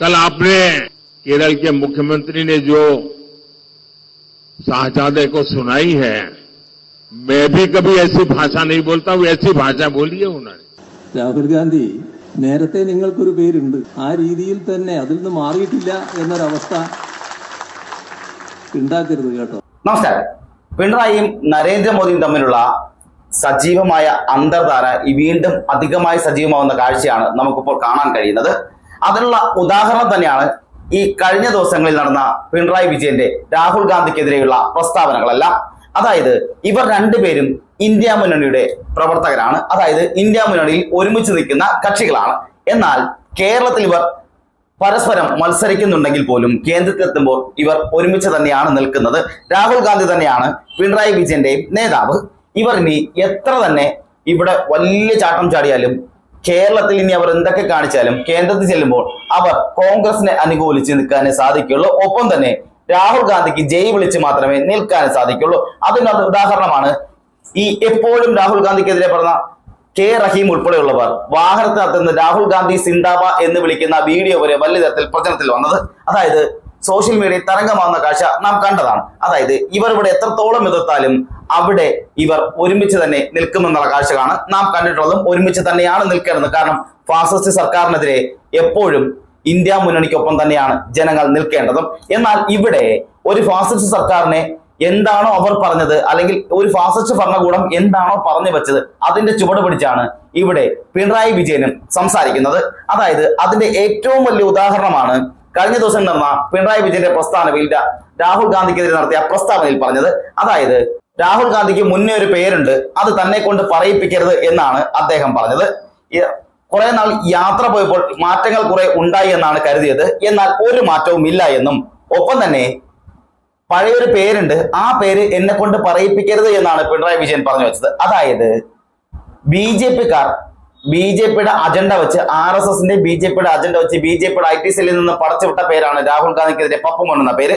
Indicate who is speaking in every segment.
Speaker 1: कल आपने केरल के मुख्यमंत्री ने जो साहजादे को सुनाई है मैं भी कभी ऐसी भाषा नहीं बोलता हूं ऐसी भाषा बोली है उन्होंने
Speaker 2: രാഹുൽ ഗാന്ധി നേരത്തെ നിങ്ങൾക്കൊരു പേരുണ്ട് ആ രീതിയിൽ തന്നെ അതിൽ നിന്ന് മാറിയിട്ടില്ല എന്നൊരവസ്ഥ ഉണ്ടാക്കരുത് കേട്ടോ
Speaker 3: നമസ്കാരം പിണറായിയും നരേന്ദ്രമോദിയും തമ്മിലുള്ള സജീവമായ അന്തർധാര ഈ വീണ്ടും അധികമായി സജീവമാവുന്ന കാഴ്ചയാണ് നമുക്കിപ്പോൾ കാണാൻ കഴിയുന്നത് അതിനുള്ള ഉദാഹരണം തന്നെയാണ് ഈ കഴിഞ്ഞ ദിവസങ്ങളിൽ നടന്ന പിണറായി വിജയന്റെ രാഹുൽ ഗാന്ധിക്കെതിരെയുള്ള പ്രസ്താവനകളല്ല. അതായത് ഇവർ രണ്ടുപേരും ഇന്ത്യ മുന്നണിയുടെ പ്രവർത്തകരാണ്. അതായത് ഇന്ത്യ മുന്നണിയിൽ ഒരുമിച്ച് നിൽക്കുന്ന കക്ഷികളാണ്. എന്നാൽ കേരളത്തിൽ ഇവർ പരസ്പരം മത്സരിക്കുന്നുണ്ടെങ്കിൽ പോലും കേന്ദ്രത്തിലെത്തുമ്പോൾ ഇവർ ഒരുമിച്ച് തന്നെയാണ് നിൽക്കുന്നത്. രാഹുൽ ഗാന്ധി തന്നെയാണ് പിണറായി വിജയന്റെയും നേതാവ്. ഇവർ ഇനി എത്ര തന്നെ ഇവിടെ വലിയ ചാട്ടം ചാടിയാലും കേരളത്തിൽ ഇനി അവർ എന്തൊക്കെ കാണിച്ചാലും കേന്ദ്രത്തിൽ ചെല്ലുമ്പോൾ അവർ കോൺഗ്രസിനെ അനുകൂലിച്ച് നിൽക്കാനേ സാധിക്കുള്ളൂ ഒപ്പം തന്നെ രാഹുൽ ഗാന്ധിക്ക് ജയ് വിളിച്ച് മാത്രമേ നിൽക്കാനേ സാധിക്കുള്ളൂ അതിനുള്ള ഉദാഹരണമാണ്. ഈ എപ്പോഴും രാഹുൽ ഗാന്ധിക്കെതിരെ പറഞ്ഞ കെ റഹീം ഉൾപ്പെടെയുള്ളവർ വാഹനത്തിനകത്തുനിന്ന് രാഹുൽ ഗാന്ധി സിന്താബ എന്ന് വിളിക്കുന്ന വീഡിയോ വരെ വലിയ തരത്തിൽ പ്രചരണത്തിൽ വന്നത്. അതായത് സോഷ്യൽ മീഡിയയിൽ തരംഗമാവുന്ന കാഴ്ച നാം കണ്ടതാണ്. അതായത് ഇവർ ഇവിടെ എത്രത്തോളം എതിർത്താലും അവിടെ ഇവർ ഒരുമിച്ച് തന്നെ നിൽക്കുമെന്നുള്ള കാഴ്ചകളാണ് നാം കണ്ടിട്ടുള്ളതും ഒരുമിച്ച് തന്നെയാണ് നിൽക്കേണ്ടത്. കാരണം ഫാസിസ്റ്റ് സർക്കാരിനെതിരെ എപ്പോഴും ഇന്ത്യ മുന്നണിക്കൊപ്പം തന്നെയാണ് ജനങ്ങൾ നിൽക്കേണ്ടതും. എന്നാൽ ഇവിടെ ഒരു ഫാസിസ്റ്റ് സർക്കാരിനെ എന്താണോ അവർ പറഞ്ഞത് അല്ലെങ്കിൽ ഒരു ഫാസിസ്റ്റ് ഭരണകൂടം എന്താണോ പറഞ്ഞു വെച്ചത് അതിന്റെ ചുവട് പിടിച്ചാണ് ഇവിടെ പിണറായി വിജയനും സംസാരിക്കുന്നത്. അതായത് അതിന്റെ ഏറ്റവും വലിയ ഉദാഹരണമാണ് കഴിഞ്ഞ ദിവസം നടന്ന പിണറായി വിജയന്റെ പ്രസ്താവനയിൽ രാഹുൽ ഗാന്ധിക്കെതിരെ നടത്തിയ പ്രസ്താവനയിൽ പറഞ്ഞത്. അതായത് രാഹുൽ ഗാന്ധിക്ക് മുന്നേ ഒരു പേരുണ്ട്. അത് തന്നെ കൊണ്ട് പറയിപ്പിക്കരുത് എന്നാണ് അദ്ദേഹം പറഞ്ഞത്. കുറെ നാൾ യാത്ര പോയപ്പോൾ മാറ്റങ്ങൾ കുറെ ഉണ്ടായി എന്നാണ് കരുതിയത്. എന്നാൽ ഒരു മാറ്റവും ഇല്ല എന്നും. ഒപ്പം തന്നെ പഴയൊരു പേരുണ്ട്. ആ പേര് എന്നെ കൊണ്ട് പറയിപ്പിക്കരുത് എന്നാണ് പിണറായി വിജയൻ പറഞ്ഞു വെച്ചത്. അതായത് ബി ജെ പിക്കാർ ബി ജെ പിയുടെ അജണ്ട വെച്ച് ആർ എസ് എസിന്റെ ബി ജെ പിയുടെ അജണ്ട വെച്ച് ബി ജെ പിയുടെ ഐ ടി സെല്ലിൽ നിന്ന് പടച്ചുവിട്ട പേരാണ് രാഹുൽ ഗാന്ധിക്കെതിരെ പപ്പം എന്ന പേര്.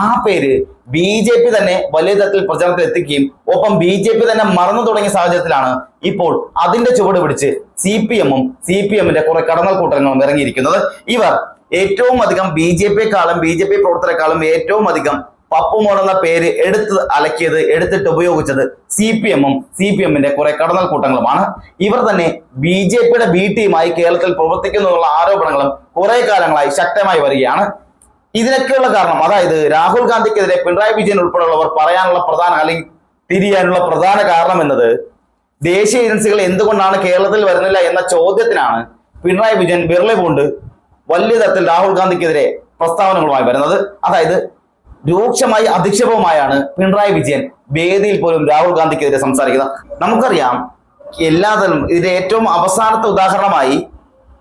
Speaker 3: ആ പേര് ബി ജെ പി തന്നെ വലിയ തരത്തിൽ പ്രചാരണത്തിൽ എത്തിക്കുകയും ഒപ്പം ബി ജെ പി തന്നെ മറന്നു തുടങ്ങിയ സാഹചര്യത്തിലാണ് ഇപ്പോൾ അതിന്റെ ചുവട് പിടിച്ച് സി പി എമ്മും സി പി എമ്മിന്റെ കുറെ കടന്നൽ കൂട്ടങ്ങളും ഇറങ്ങിയിരിക്കുന്നത്. ഇവർ ഏറ്റവും അധികം ബി ജെ പിയെക്കാളും ബി ജെ പി പ്രവർത്തനക്കാളും ഏറ്റവും അധികം പപ്പുമോൾ എന്ന പേര് എടുത്ത് അലക്കിയത് എടുത്തിട്ട് ഉപയോഗിച്ചത് സി പി എമ്മും സി പി എമ്മിന്റെ കുറെ കടന്നൽ കൂട്ടങ്ങളുമാണ്. ഇവർ തന്നെ ബി ജെ പിയുടെ ബി ടീമായി കേരളത്തിൽ പ്രവർത്തിക്കുന്നു ആരോപണങ്ങളും കുറെ കാലങ്ങളായി ശക്തമായി വരികയാണ്. ഇതിനൊക്കെയുള്ള കാരണം. അതായത് രാഹുൽ ഗാന്ധിക്കെതിരെ പിണറായി വിജയൻ ഉൾപ്പെടെയുള്ളവർ പറയാനുള്ള പ്രധാന അല്ലെങ്കിൽ തിരിയാനുള്ള പ്രധാന കാരണം എന്നത് ദേശീയ ഏജൻസികൾ എന്തുകൊണ്ടാണ് കേരളത്തിൽ വരുന്നില്ല എന്ന ചോദ്യത്തിനാണ് പിണറായി വിജയൻ വിരളി കൊണ്ട് വലിയ തരത്തിൽ രാഹുൽ ഗാന്ധിക്കെതിരെ പ്രസ്താവനകളുമായി വരുന്നത്. അതായത് രൂക്ഷമായി അധിക്ഷേപവുമായാണ് പിണറായി വിജയൻ വേദിയിൽ പോലും രാഹുൽ ഗാന്ധിക്കെതിരെ സംസാരിക്കുന്നത്. നമുക്കറിയാം എല്ലാതരം ഇതിന്റെ ഏറ്റവും അവസാനത്തെ ഉദാഹരണമായി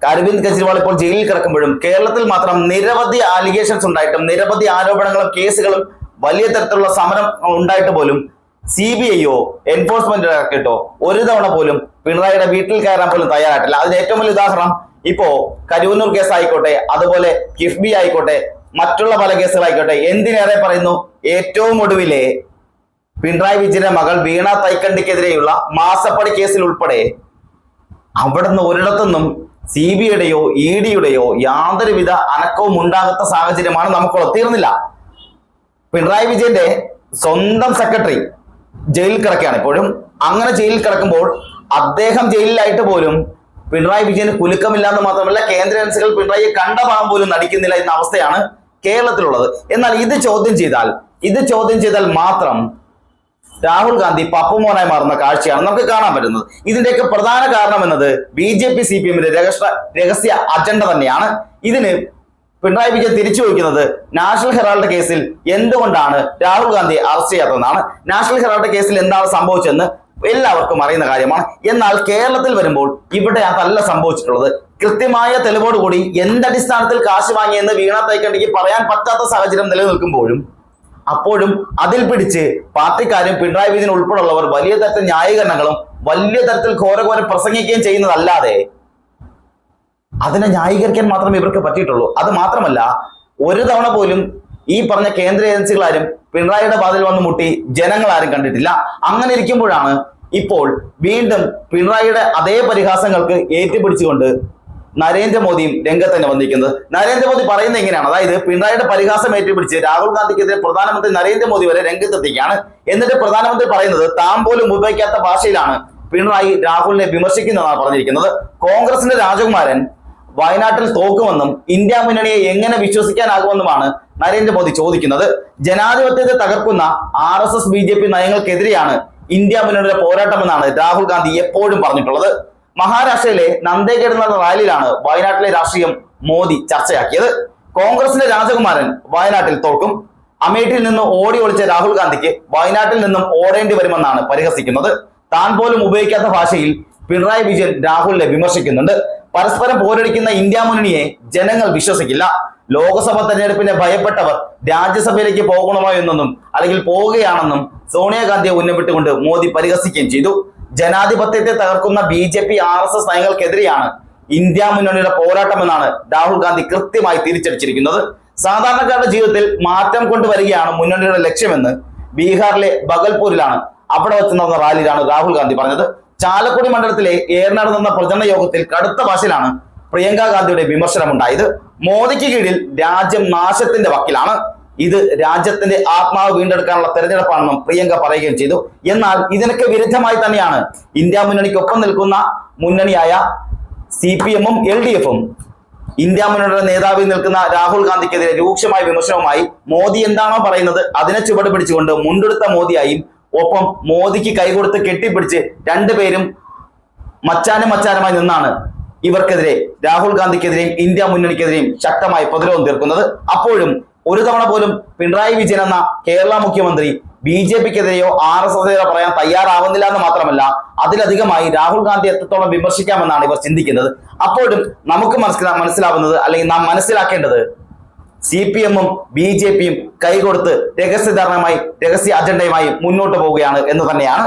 Speaker 3: അരവിന്ദ് കെജ്രിവാൾ ഇപ്പോൾ ജയിലിൽ കിടക്കുമ്പോഴും കേരളത്തിൽ മാത്രം നിരവധി ആലിഗേഷൻസ് ഉണ്ടായിട്ടും നിരവധി ആരോപണങ്ങളും കേസുകളും വലിയ തരത്തിലുള്ള സമരം ഉണ്ടായിട്ട് പോലും സി ബി ഐയോ എൻഫോഴ്സ്മെന്റ് ഡയറക്ടറേറ്റോ ഒരു തവണ പോലും പിണറായിയുടെ വീട്ടിൽ കയറാൻ പോലും തയ്യാറായിട്ടില്ല. അതിന് ഏറ്റവും വലിയ ഉദാഹരണം ഇപ്പോ കരുവന്നൂർ കേസ് ആയിക്കോട്ടെ അതുപോലെ കിഫ്ബി ആയിക്കോട്ടെ മറ്റുള്ള പല കേസുകളായിക്കോട്ടെ എന്തിനേറെ പറയുന്നു? ഏറ്റവും ഒടുവിലെ പിണറായി വിജയന്റെ മകൾ വീണ തൈക്കണ്ടിക്കെതിരെയുള്ള മാസപ്പടി കേസിൽ ഉൾപ്പെടെ അവിടുന്ന് ഒരിടത്തുനിന്നും സി ബി ഐയുടെയോ ഇ ഡിയുടെയോ യാതൊരുവിധ അനക്കവും ഉണ്ടാകാത്ത സാഹചര്യമാണ് നമുക്കുള്ളത്. തീർന്നില്ല. പിണറായി വിജയന്റെ സ്വന്തം സെക്രട്ടറി ജയിലിൽ കിടക്കുകയാണ് ഇപ്പോഴും. അങ്ങനെ ജയിലിൽ കിടക്കുമ്പോൾ അദ്ദേഹം ജയിലിലായിട്ട് പോലും പിണറായി വിജയന് കുലുക്കമില്ല എന്ന് മാത്രമല്ല കേന്ദ്ര ഏജൻസികൾ പിണറായിയെ കണ്ട ഭാഗം പോലും നടിക്കുന്നില്ല എന്ന അവസ്ഥയാണ് കേരളത്തിലുള്ളത്. എന്നാൽ ഇത് ചോദ്യം ചെയ്താൽ ഇത് ചോദ്യം ചെയ്താൽ മാത്രം രാഹുൽ ഗാന്ധി പപ്പുമോനായി മാറുന്ന കാഴ്ചയാണ് നമുക്ക് കാണാൻ പറ്റുന്നത്. ഇതിന്റെയൊക്കെ പ്രധാന കാരണം എന്നത് B J P C P എമ്മിന്റെ രഹസ്യ രഹസ്യ അജണ്ട തന്നെയാണ്. ഇതിന് പിണറായി വിജയൻ തിരിച്ചു വയ്ക്കുന്നത് നാഷണൽ ഹെറാൾഡ് കേസിൽ എന്തുകൊണ്ടാണ് രാഹുൽ ഗാന്ധി അറസ്റ്റ് ചെയ്യാത്തതെന്നാണ്. നാഷണൽ ഹെറാൾഡ് കേസിൽ എന്താണ് സംഭവിച്ചതെന്ന് എല്ലാവർക്കും അറിയുന്ന കാര്യമാണ്. എന്നാൽ കേരളത്തിൽ വരുമ്പോൾ ഇവിടെ അതല്ല സംഭവിച്ചിട്ടുള്ളത്. കൃത്യമായ തെളിവോടുകൂടി എന്തടിസ്ഥാനത്തിൽ കാശ് വാങ്ങിയെന്ന് വീണ തൈക്കണ്ടിക്ക് പറയാൻ പറ്റാത്ത സാഹചര്യം നിലനിൽക്കുമ്പോഴും അപ്പോഴും അതിൽ പിടിച്ച് പാർട്ടിക്കാരും പിണറായി വിജയൻ ഉൾപ്പെടെയുള്ളവർ വലിയ തരത്തിൽ ന്യായീകരണങ്ങളും വലിയ തരത്തിൽ ഘോരഘോരം പ്രസംഗിക്കുകയും ചെയ്യുന്നതല്ലാതെ അതിനെ ന്യായീകരിക്കാൻ മാത്രമേ ഇവർക്ക് പറ്റിയിട്ടുള്ളൂ. അത് മാത്രമല്ല ഒരു തവണ പോലും ഈ പറഞ്ഞ കേന്ദ്ര ഏജൻസികളാരും പിണറായിയുടെ വാതിൽ വന്ന് മുട്ടി ജനങ്ങൾ ആരും കണ്ടിട്ടില്ല. അങ്ങനെ ഇരിക്കുമ്പോഴാണ് ഇപ്പോൾ വീണ്ടും പിണറായിയുടെ അതേ പരിഹാസങ്ങൾക്ക് ഏറ്റുപിടിച്ചുകൊണ്ട് നരേന്ദ്രമോദിയും രംഗത്ത് തന്നെ വന്നിരിക്കുന്നത്. നരേന്ദ്രമോദി പറയുന്നത് എങ്ങനെയാണ്? അതായത് പിണറായിയുടെ പരിഹാസം ഏറ്റുപിടിച്ച് രാഹുൽ ഗാന്ധിക്കെതിരെ പ്രധാനമന്ത്രി നരേന്ദ്രമോദി വരെ രംഗത്തെത്തിക്കുകയാണ്. എന്നിട്ട് പ്രധാനമന്ത്രി പറയുന്നത് താൻ പോലും ഉപയോഗിക്കാത്ത ഭാഷയിലാണ് പിണറായി രാഹുലിനെ വിമർശിക്കുന്നതാണ് പറഞ്ഞിരിക്കുന്നത്. കോൺഗ്രസിന്റെ രാജകുമാരൻ വയനാട്ടിൽ തോക്കുമെന്നും ഇന്ത്യ മുന്നണിയെ എങ്ങനെ വിശ്വസിക്കാനാകുമെന്നുമാണ് നരേന്ദ്രമോദി ചോദിക്കുന്നത്. ജനാധിപത്യത്തെ തകർക്കുന്ന R S S B J P നയങ്ങൾക്കെതിരെയാണ് ഇന്ത്യ മുന്നണിയുടെ പോരാട്ടമെന്നാണ് രാഹുൽ ഗാന്ധി എപ്പോഴും പറഞ്ഞിട്ടുള്ളത്. മഹാരാഷ്ട്രയിലെ നന്ദേഗഡ് എന്ന റാലിയിലാണ് വയനാട്ടിലെ രാഷ്ട്രീയം മോദി ചർച്ചയാക്കിയത്. കോൺഗ്രസിന്റെ രാജകുമാരൻ വയനാട്ടിൽ തോൽക്കും. അമേഠിയിൽ നിന്ന് ഓടി ഒളിച്ച രാഹുൽ ഗാന്ധിക്ക് വയനാട്ടിൽ നിന്നും ഓടേണ്ടി വരുമെന്നാണ് പരിഹസിക്കുന്നത്. താൻ പോലും ഉപയോഗിക്കാത്ത ഭാഷയിൽ പിണറായി വിജയൻ രാഹുലിനെ വിമർശിക്കുന്നുണ്ട്. പരസ്പരം പോരടിക്കുന്ന ഇന്ത്യ മുന്നണിയെ ജനങ്ങൾ വിശ്വസിക്കില്ല. ലോക്സഭാ തെരഞ്ഞെടുപ്പിനെ ഭയപ്പെട്ടവർ രാജ്യസഭയിലേക്ക് പോകണമോ എന്നൊന്നും അല്ലെങ്കിൽ പോവുകയാണെന്നും സോണിയാഗാന്ധിയെ ഉന്നമിട്ടുകൊണ്ട് മോദി പരിഹസിക്കുകയും ചെയ്തു. ജനാധിപത്യത്തെ തകർക്കുന്ന B J P R S S നയങ്ങൾക്കെതിരെയാണ് ഇന്ത്യ മുന്നണിയുടെ പോരാട്ടം എന്നാണ് രാഹുൽ ഗാന്ധി കൃത്യമായി തിരിച്ചടിച്ചിരിക്കുന്നത്. സാധാരണക്കാരുടെ ജീവിതത്തിൽ മാറ്റം കൊണ്ടുവരികയാണ് മുന്നണിയുടെ ലക്ഷ്യമെന്ന് ബീഹാറിലെ ബഗൽപൂരിലാണ് അവിടെ വെച്ച് നടന്ന റാലിയിലാണ് രാഹുൽ ഗാന്ധി പറഞ്ഞത്. ചാലക്കുടി മണ്ഡലത്തിലെ ഏറനാട് നടന്ന പ്രചരണ യോഗത്തിൽ കടുത്ത ഭാഷയിലാണ് പ്രിയങ്ക ഗാന്ധിയുടെ വിമർശനമുണ്ടായത്. മോദിക്ക് കീഴിൽ രാജ്യം നാശത്തിന്റെ വക്കിലാണ്. ഇത് രാജ്യത്തിന്റെ ആത്മാവ് വീണ്ടെടുക്കാനുള്ള തെരഞ്ഞെടുപ്പാണെന്നും പ്രിയങ്ക പറയുകയും ചെയ്തു. എന്നാൽ ഇതിനൊക്കെ വിരുദ്ധമായി തന്നെയാണ് ഇന്ത്യ മുന്നണിക്കൊപ്പം നിൽക്കുന്ന മുന്നണിയായ സി പി എമ്മും എൽ ഡി എഫും. ഇന്ത്യ മുന്നണിയുടെ നേതാവിൽ നിൽക്കുന്ന രാഹുൽ ഗാന്ധിക്കെതിരെ രൂക്ഷമായ വിമർശനവുമായി മോദി എന്താണോ പറയുന്നത് അതിനെ ചുവട് പിടിച്ചുകൊണ്ട് മുണ്ടെടുത്ത മോദിയായും ഒപ്പം മോദിക്ക് കൈകൊടുത്ത് കെട്ടിപ്പിടിച്ച് രണ്ടുപേരും മച്ചാനും മച്ചാനുമായി നിന്നാണ് ഇവർക്കെതിരെ രാഹുൽ ഗാന്ധിക്കെതിരെയും ഇന്ത്യ മുന്നണിക്കെതിരെയും ശക്തമായി പ്രതിരോധം തീർക്കുന്നത്. അപ്പോഴും ഒരു തവണ പോലും പിണറായി വിജയൻ എന്ന കേരള മുഖ്യമന്ത്രി ബി ജെ പിക്കെതിരെയോ ആർ എസ് എസിനെതിരോ പറയാൻ തയ്യാറാവുന്നില്ല എന്ന് മാത്രമല്ല അതിലധികമായി രാഹുൽ ഗാന്ധി എത്രത്തോളം വിമർശിക്കാമെന്നാണ് ഇവർ ചിന്തിക്കുന്നത്. അപ്പോഴും നമുക്ക് മനസ്സിലാ മനസ്സിലാവുന്നത് അല്ലെങ്കിൽ നാം മനസ്സിലാക്കേണ്ടത് സി പി എമ്മും ബി ജെ പിയും കൈകൊടുത്ത് രഹസ്യധാരണമായി രഹസ്യ അജണ്ടയുമായി മുന്നോട്ട് പോവുകയാണ് എന്ന് തന്നെയാണ്